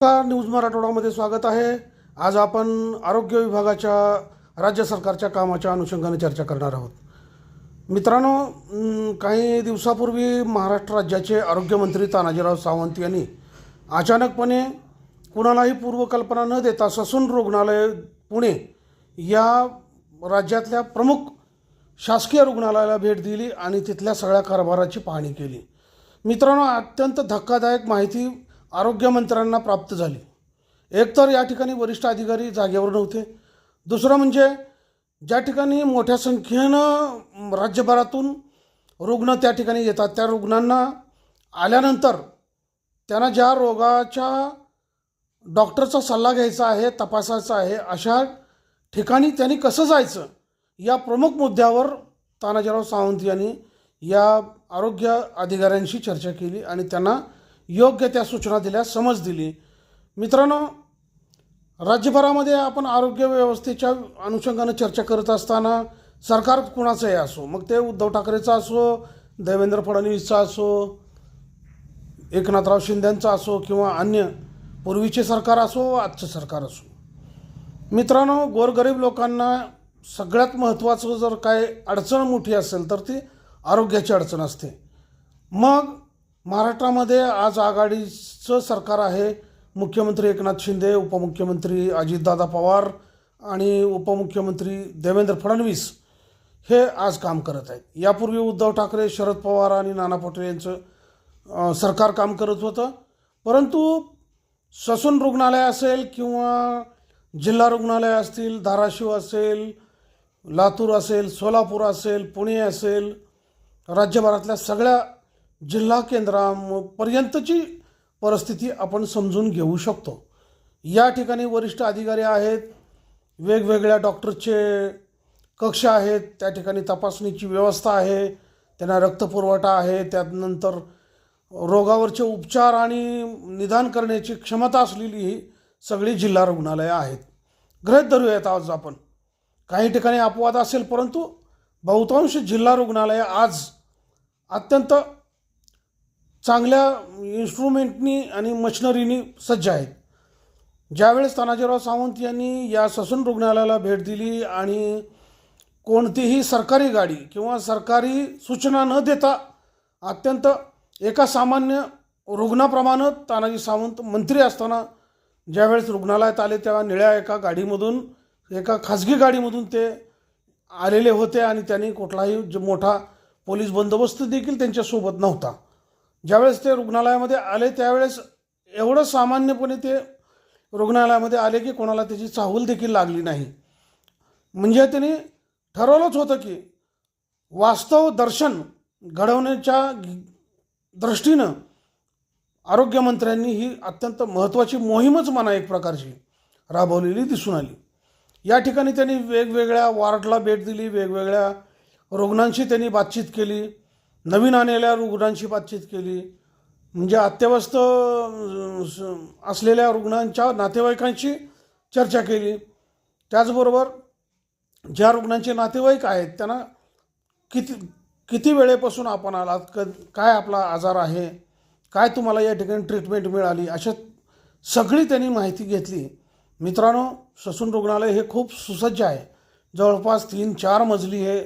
नमस्कार न्यूज मराठवाडामध्ये स्वागत आहे. आज आपण आरोग्य विभागाच्या राज्य सरकारच्या कामाच्या अनुषंगाने चर्चा करणार आहोत. मित्रांनो काही दिवसापूर्वी महाराष्ट्र राज्याचे आरोग्यमंत्री तानाजीराव सावंत यांनी अचानकपणे कुणालाही पूर्वकल्पना न देता ससून रुग्णालय पुणे या राज्यातल्या प्रमुख शासकीय रुग्णालयाला भेट दिली आणि तिथल्या सगळ्या कारभाराची पाहणी केली. मित्रांनो अत्यंत धक्कादायक माहिती आरोग्यमंत्र्यांना प्राप्त झाली. एकतर या ठिकाणी वरिष्ठ अधिकारी जागेवर नव्हते. दुसरं म्हणजे ज्या ठिकाणी मोठ्या संख्येनं राज्यभरातून रुग्ण त्या ठिकाणी येतात त्या रुग्णांना आल्यानंतर त्यांना ज्या रोगाच्या डॉक्टरचा सल्ला घ्यायचा आहे तपासायचा आहे अशा ठिकाणी त्यांनी कसं जायचं या प्रमुख मुद्द्यावर तानाजीराव सावंत यांनी या आरोग्य अधिकाऱ्यांशी चर्चा केली आणि त्यांना योग्य त्या सूचना दिल्या समज दिली. मित्रांनो राज्यभरामध्ये आपण आरोग्य व्यवस्थेच्या अनुषंगानं चर्चा करत असताना सरकार कुणाचंही असो मग ते उद्धव ठाकरेचं असो देवेंद्र फडणवीसचं असो एकनाथराव शिंदेंचं असो किंवा अन्य पूर्वीचे सरकार असो आजचं सरकार असो. मित्रांनो गोरगरीब लोकांना सगळ्यात महत्त्वाचं जर काय अडचण मोठी असेल तर ती आरोग्याची अडचण असते. मग महाराष्ट्रामध्ये आज आघाडीचं सरकार आहे. मुख्यमंत्री एकनाथ शिंदे उपमुख्यमंत्री अजितदादा पवार आणि उपमुख्यमंत्री देवेंद्र फडणवीस हे आज काम करत आहेत. यापूर्वी उद्धव ठाकरे शरद पवार आणि नाना पटोले यांचं सरकार काम करत होतं. परंतु ससून रुग्णालय असेल किंवा जिल्हा रुग्णालय असतील धाराशिव असेल लातूर असेल सोलापूर असेल पुणे असेल राज्यभरातल्या सगळ्या जिल्हा केंद्रापर्यंतची परिस्थिती आपण समजून घेऊ शकतो. या ठिकाणी वरिष्ठ अधिकारी आहेत वेगवेगळ्या डॉक्टरचे कक्ष आहेत त्या ठिकाणी तपासणीची व्यवस्था आहे त्यांना रक्तपुरवठा आहे त्यानंतर रोगावरचे उपचार आणि निदान करण्याची क्षमता असलेली ही सगळी जिल्हा रुग्णालयं आहेत. गृहीत धरूयात आज आपण. काही ठिकाणी अपवाद असेल परंतु बहुतांश जिल्हा रुग्णालयं आज अत्यंत चांगल्या इन्स्ट्रुमेंटनी आणि मशिनरीनी सज्ज आहेत. ज्यावेळेस तानाजीराव सावंत यांनी या ससून रुग्णालयाला भेट दिली आणि कोणतीही सरकारी गाडी किंवा सरकारी सूचना न देता अत्यंत एका सामान्य रुग्णाप्रमाणे तानाजी सावंत मंत्री असताना ज्यावेळेस रुग्णालयात आले तेव्हा निळ्या एका गाडीमधून एका खाजगी गाडीमधून ते आलेले होते आणि त्यांनी कुठलाही मोठा पोलीस बंदोबस्त देखील त्यांच्यासोबत नव्हता. ज्यावेळेस ते रुग्णालयामध्ये आले त्यावेळेस एवढं सामान्यपणे ते रुग्णालयामध्ये आले की कोणाला त्याची चाहूल देखील लागली नाही. म्हणजे त्यांनी ठरवलंच होतं की वास्तव दर्शन घडवण्याच्या दृष्टीनं आरोग्यमंत्र्यांनी ही अत्यंत महत्त्वाची मोहीमच म्हणा एक प्रकारची राबवलेली दिसून आली. या ठिकाणी त्यांनी वेगवेगळ्या वार्डला भेट दिली वेगवेगळ्या रुग्णांशी त्यांनी बातचीत केली. नवीन आलेल्या रुग्णांशी बातचीत केली. म्हणजे अत्यवस्थ स- असलेल्या रुग्णांच्या नातेवाईकांशी चर्चा केली. त्याचबरोबर ज्या रुग्णांचे नातेवाईक आहेत त्यांना किती किती वेळेपासून आपण आलात? क काय आपला आजार आहे? काय तुम्हाला या ठिकाणी ट्रीटमेंट मिळाली? अशा सगळी त्यांनी माहिती घेतली. मित्रांनो ससून रुग्णालय हे खूप सुसज्ज आहे. जवळपास तीन चार मजली हे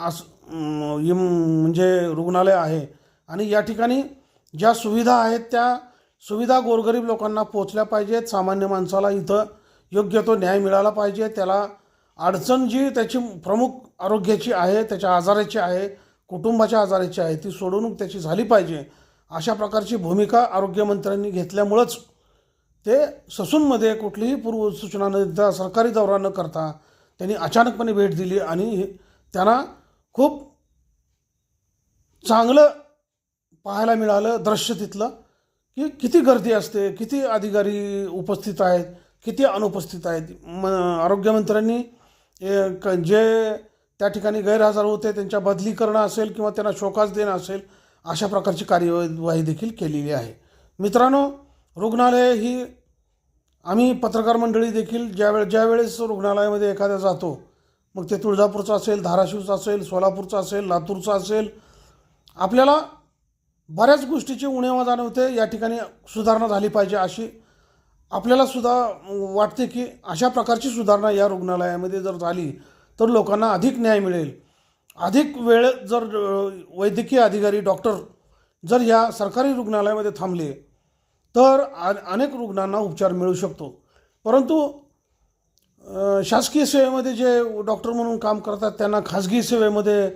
अस इम, म्हणजे रुग्णालय आहे. आणि या ठिकाणी ज्या सुविधा आहेत त्या सुविधा गोरगरीब लोकांना पोचल्या पाहिजेत. सामान्य माणसाला इथं योग्य तो न्याय मिळाला पाहिजे. त्याला अडचण जी त्याची प्रमुख आरोग्याची आहे त्याच्या आजाराची आहे कुटुंबाच्या आजाराची आहे ती सोडवणूक त्याची झाली पाहिजे अशा प्रकारची भूमिका आरोग्यमंत्र्यांनी घेतल्यामुळंच ते ससूनमध्ये कुठलीही पूर्वसूचना न देता सरकारी दौरा न करता त्यांनी अचानकपणे भेट दिली आणि हे- त्यांना खूप चांगलं पाहायला मिळालं दृश्य तिथलं की किती गर्दी असते किती अधिकारी उपस्थित आहेत किती अनुपस्थित आहेत. म आरोग्यमंत्र्यांनी क- जे त्या ठिकाणी गैरहजर होते त्यांच्या बदली करणं असेल किंवा त्यांना शोकास देणं असेल अशा प्रकारची कार्यवाही देखील केलेली आहे. मित्रांनो रुग्णालय ही आम्ही पत्रकार मंडळी देखील ज्यावेळे ज्यावेळेस रुग्णालयामध्ये एखाद्या जातो मग ते तुळजापूरचं असेल धाराशिवचं असेल सोलापूरचं असेल लातूरचं असेल आपल्याला बऱ्याच गोष्टीची उणेवा जाणवते या ठिकाणी सुधारणा झाली पाहिजे अशी आपल्याला सुद्धा वाटते की अशा प्रकारची सुधारणा या रुग्णालयामध्ये जर झाली तर लोकांना अधिक न्याय मिळेल. अधिक वेळ जर वैद्यकीय अधिकारी डॉक्टर जर या सरकारी रुग्णालयामध्ये थांबले तर आ अनेक रुग्णांना उपचार मिळू शकतो. परंतु शासकीय सेवेमध्ये जे डॉक्टर म्हणून काम करतात त्यांना खाजगी सेवेमध्ये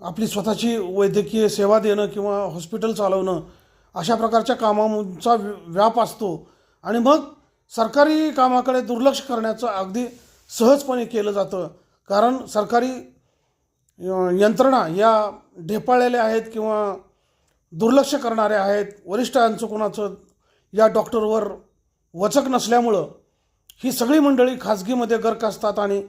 आपली स्वतःची वैद्यकीय सेवा देणं किंवा हॉस्पिटल चालवणं अशा प्रकारच्या कामांचा व्याप असतो. आणि मग सरकारी कामाकडे दुर्लक्ष करण्याचं अगदी सहजपणे केलं जातं. कारण सरकारी यंत्रणा या ढेपाळलेल्या आहेत किंवा दुर्लक्ष करणाऱ्या आहेत वरिष्ठांचं कोणाचं या डॉक्टरवर वचक नसल्यामुळं ही सगळी मंडळी खाजगीमध्ये गर्क असतात आणि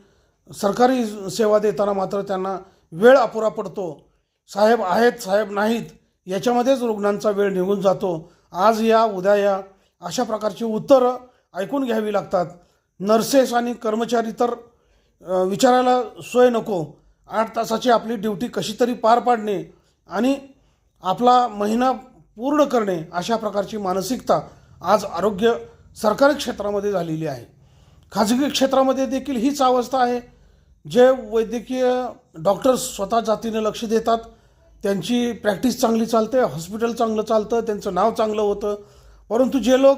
सरकारी सेवा देताना मात्र त्यांना वेळ अपुरा पडतो. साहेब आहेत साहेब नाहीत याच्यामध्येच रुग्णांचा वेळ निघून जातो. आज या उद्या या अशा प्रकारची उत्तरं ऐकून घ्यावी लागतात. नर्सेस आणि कर्मचारी तर विचारायला सोय नको. आठ तासाची आपली ड्युटी कशी तरी पार पाडणे आणि आपला महिना पूर्ण करणे अशा प्रकारची मानसिकता आज आरोग्य सरकारी क्षेत्रामध्ये झालेली आहे. खाजगी क्षेत्रामध्ये देखील हीच अवस्था आहे. जे वैद्यकीय डॉक्टर्स स्वतः जातीने लक्ष देतात त्यांची प्रॅक्टिस चांगली चालते हॉस्पिटल चांगलं चालतं त्यांचं नाव चांगलं होतं. परंतु जे लोक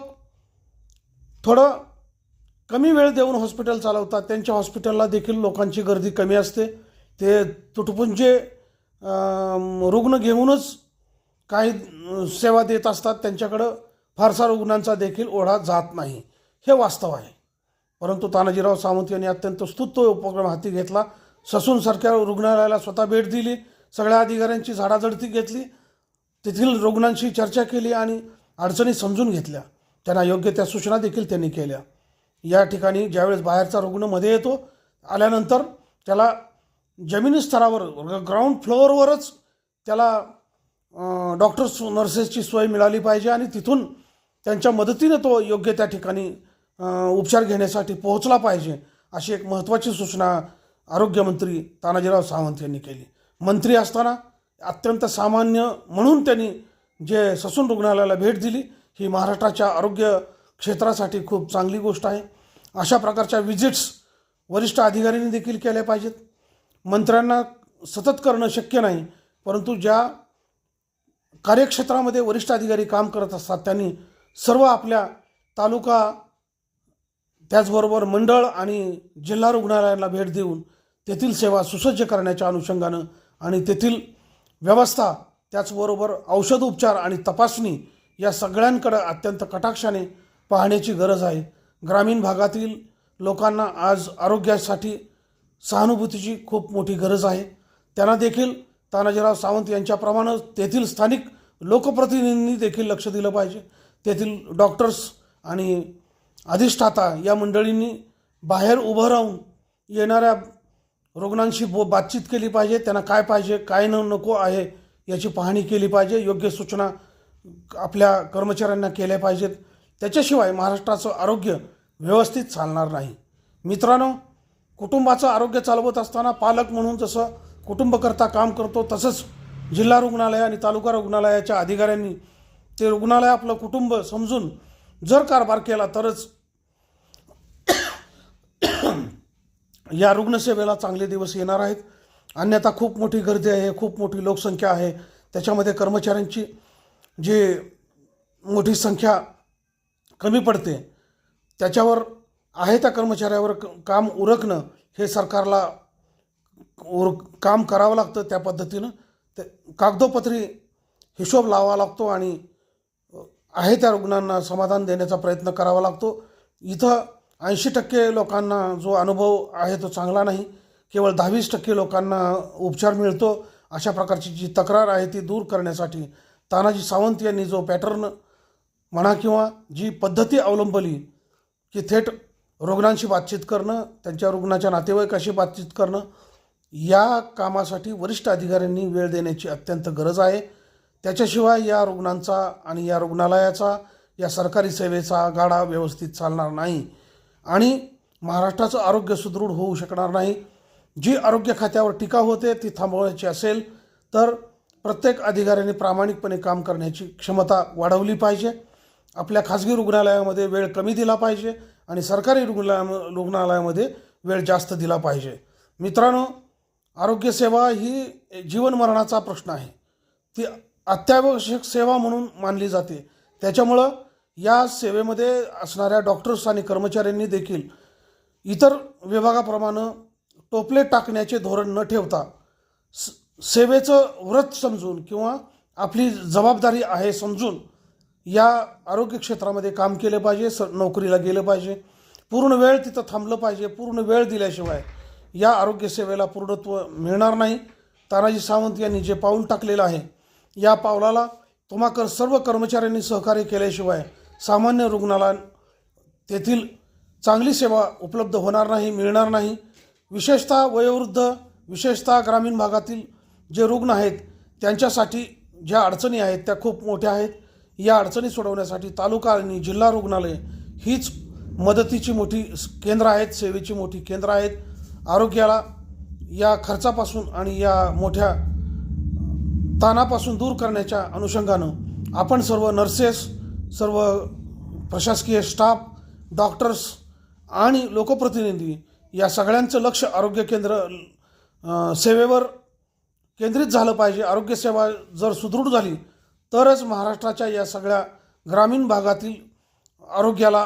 थोडं कमी वेळ देऊन हॉस्पिटल चालवतात त्यांच्या हॉस्पिटलला देखील लोकांची गर्दी कमी असते. ते तुटपुंजे रुग्ण घेऊनच काही सेवा देत असतात त्यांच्याकडं फारसा रुग्णांचा देखील ओढा जात नाही. हे वास्तव आहे. परंतु तानाजीराव सावंत यांनी अत्यंत स्तुत्त उपक्रम हाती घेतला. ससूनसारख्या रुग्णालयाला स्वतः भेट दिली. सगळ्या अधिकाऱ्यांची झाडाझडती घेतली. तेथील रुग्णांशी चर्चा केली आणि अडचणी समजून घेतल्या. त्यांना योग्य त्या सूचना देखील त्यांनी केल्या. या ठिकाणी ज्यावेळेस बाहेरचा रुग्णमध्ये येतो आल्यानंतर त्याला जमिनी स्तरावर ग्राउंड फ्लोअरवरच त्याला डॉक्टर्स नर्सेसची सोय मिळाली पाहिजे आणि तिथून त्यांच्या मदतीने तो योग्य त्या ठिकाणी उपचार घेण्यासाठी पोहोचला पाहिजे अशी एक महत्त्वाची सूचना आरोग्यमंत्री तानाजीराव सावंत यांनी केली. मंत्री असताना अत्यंत सामान्य म्हणून त्यांनी जे ससून रुग्णालयाला भेट दिली ही महाराष्ट्राच्या आरोग्य क्षेत्रासाठी खूप चांगली गोष्ट आहे. अशा प्रकारच्या विजिट्स वरिष्ठ अधिकाऱ्यांनी देखील केल्या पाहिजेत. मंत्र्यांना सतत करणं शक्य नाही परंतु ज्या कार्यक्षेत्रामध्ये वरिष्ठ अधिकारी काम करत असतात त्यांनी सर्व आपल्या तालुका त्याचबरोबर मंडळ आणि जिल्हा रुग्णालयाला भेट देऊन तेथील सेवा सुसज्ज करण्याच्या अनुषंगानं आणि तेथील व्यवस्था त्याचबरोबर औषध उपचार आणि तपासणी या सगळ्यांकडं अत्यंत कटाक्षाने पाहण्याची गरज आहे. ग्रामीण भागातील लोकांना आज आरोग्यासाठी सहानुभूतीची खूप मोठी गरज आहे. त्यांना देखील तानाजीराव सावंत यांच्याप्रमाणे तेथील स्थानिक लोकप्रतिनिधींनी देखील लक्ष दिलं पाहिजे. तेथील डॉक्टर्स आणि अधिष्ठाता या मंडळींनी बाहेर उभं राहून येणाऱ्या रुग्णांशी बो बातचीत केली पाहिजे त्यांना काय पाहिजे काय न नको आहे याची पाहणी केली पाहिजे योग्य सूचना आपल्या कर्मचाऱ्यांना केल्या पाहिजेत. त्याच्याशिवाय महाराष्ट्राचं आरोग्य व्यवस्थित चालणार नाही. मित्रांनो कुटुंबाचं आरोग्य चालवत असताना पालक म्हणून जसं कुटुंबकरता काम करतो तसंच जिल्हा रुग्णालय आणि तालुका रुग्णालयाच्या अधिकाऱ्यांनी ते रुग्णालय आपलं कुटुंब समजून जर कारभार केला तरच या रुग्णसेवेला चांगले दिवस येणार आहेत. अन्यथा खूप मोठी गर्दी आहे खूप मोठी लोकसंख्या आहे. त्याच्यामध्ये कर्मचाऱ्यांची जी मोठी संख्या कमी पडते त्याच्यावर आहे त्या कर्मचाऱ्यावर क- काम उरकणं हे सरकारला उर काम करावं लागतं त्या पद्धतीनं. ते कागदोपत्री हिशोब लावावा लागतो आणि आहे त्या रुग्णांना समाधान देण्याचा प्रयत्न करावा लागतो. इथं ऐंशी टक्के लोकांना जो अनुभव आहे तो चांगला नाही. केवळ दहावीस टक्के लोकांना उपचार मिळतो. अशा प्रकारची जी तक्रार आहे ती दूर करण्यासाठी तानाजी सावंत यांनी जो पॅटर्न म्हणा किंवा जी पद्धती अवलंबली की थेट रुग्णांशी बातचीत करणं त्यांच्या रुग्णाच्या नातेवाईकाशी बातचीत करणं या कामासाठी वरिष्ठ अधिकाऱ्यांनी वेळ देण्याची अत्यंत गरज आहे. त्याच्याशिवाय या रुग्णांचा आणि या रुग्णालयाचा या सरकारी सेवेचा गाडा व्यवस्थित चालणार नाही आणि महाराष्ट्राचं आरोग्य सुदृढ होऊ शकणार नाही. जी आरोग्य खात्यावर टीका होते ती थांबवण्याची असेल तर प्रत्येक अधिकाऱ्याने प्रामाणिकपणे काम करण्याची क्षमता वाढवली पाहिजे. आपल्या खाजगी रुग्णालयामध्ये वेळ कमी दिला पाहिजे आणि सरकारी रुग्णालया रुग्णालयामध्ये वेळ जास्त दिला पाहिजे. मित्रांनो आरोग्यसेवा ही जीवनमरणाचा प्रश्न आहे. ती अत्यावश्यक सेवा म्हणून मानली जाते. त्याच्यामुळं या सेवेमध्ये असणाऱ्या डॉक्टर्स आणि कर्मचाऱ्यांनी देखील इतर विभागाप्रमाणे टोपले टाकण्याचे धोरण न ठेवता स सेवेचं व्रत समजून किंवा आपली जबाबदारी आहे समजून या आरोग्य क्षेत्रामध्ये काम केलं पाहिजे स नोकरीला गेलं पाहिजे. पूर्ण वेळ तिथं थांबलं पाहिजे. पूर्ण वेळ दिल्याशिवाय या आरोग्यसेवेला पूर्णत्व मिळणार नाही. तानाजी सावंत यांनी जे पाऊल टाकलेलं आहे या पावलाला तुम्हाकर सर्व कर्मचाऱ्यांनी सहकार्य केल्याशिवाय सामान्य रुग्णाला तेथील चांगली सेवा उपलब्ध होणार नाही मिळणार नाही. विशेषतः वयोवृद्ध विशेषतः ग्रामीण भागातील जे रुग्ण आहेत त्यांच्यासाठी ज्या अडचणी आहेत त्या खूप मोठ्या आहेत. या अडचणी सोडवण्यासाठी तालुका आणि जिल्हा रुग्णालय हीच मदतीची मोठी केंद्र आहेत सेवेची मोठी केंद्र आहेत. आरोग्याला या खर्चापासून आणि या मोठ्या ताणापासून दूर करण्याच्या अनुषंगानं आपण सर्व नर्सेस सर्व प्रशासकीय स्टाफ डॉक्टर्स आणि लोकप्रतिनिधी या सगळ्यांचं लक्ष आरोग्य केंद्र सेवेवर केंद्रित झालं पाहिजे. आरोग्यसेवा जर सुदृढ झाली तरच महाराष्ट्राच्या या सगळ्या ग्रामीण भागातील आरोग्याला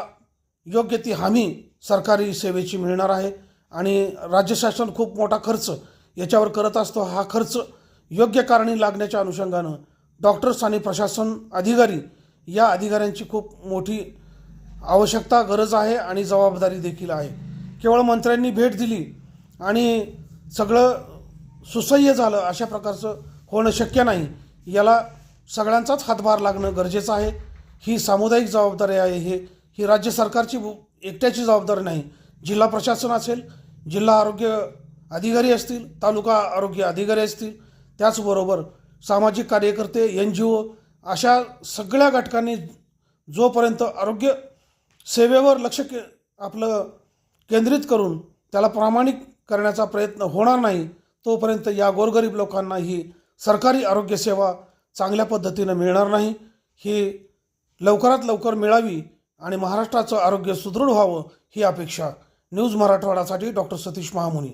योग्य ती हमी सरकारी सेवेची मिळणार आहे. आणि राज्य शासन खूप मोठा खर्च याच्यावर करत असतो. हा खर्च योग्य कारणी लागण्याच्या अनुषंगानं डॉक्टर्स आणि प्रशासन अधिकारी या अधिकाऱ्यांची खूप मोठी आवश्यकता गरज आहे आणि जबाबदारी देखील आहे. केवळ मंत्र्यांनी भेट दिली आणि सगळं सुसह्य झालं अशा प्रकारचं होणं शक्य नाही याला सगळ्यांचाच हातभार लागणं गरजेचं आहे. ही सामुदायिक जबाबदारी आहे हे ही राज्य सरकारची भू- एकट्याची जबाबदारी नाही. जिल्हा प्रशासन असेल जिल्हा आरोग्य अधिकारी असतील तालुका आरोग्य अधिकारी असतील त्याचबरोबर सामाजिक कार्यकर्ते एन जी ओ अशा सगळ्या घटकांनी जोपर्यंत आरोग्य सेवेवर लक्ष के आपलं केंद्रित करून त्याला प्रामाणिक करण्याचा प्रयत्न होणार नाही तोपर्यंत या गोरगरीब लोकांना ही सरकारी आरोग्यसेवा चांगल्या पद्धतीनं मिळणार नाही. ही लवकरात लवकर मिळावी आणि महाराष्ट्राचं आरोग्य सुदृढ व्हावं ही अपेक्षा न्यूज मराठवाडासाठी डॉक्टर सतीश महामुनी.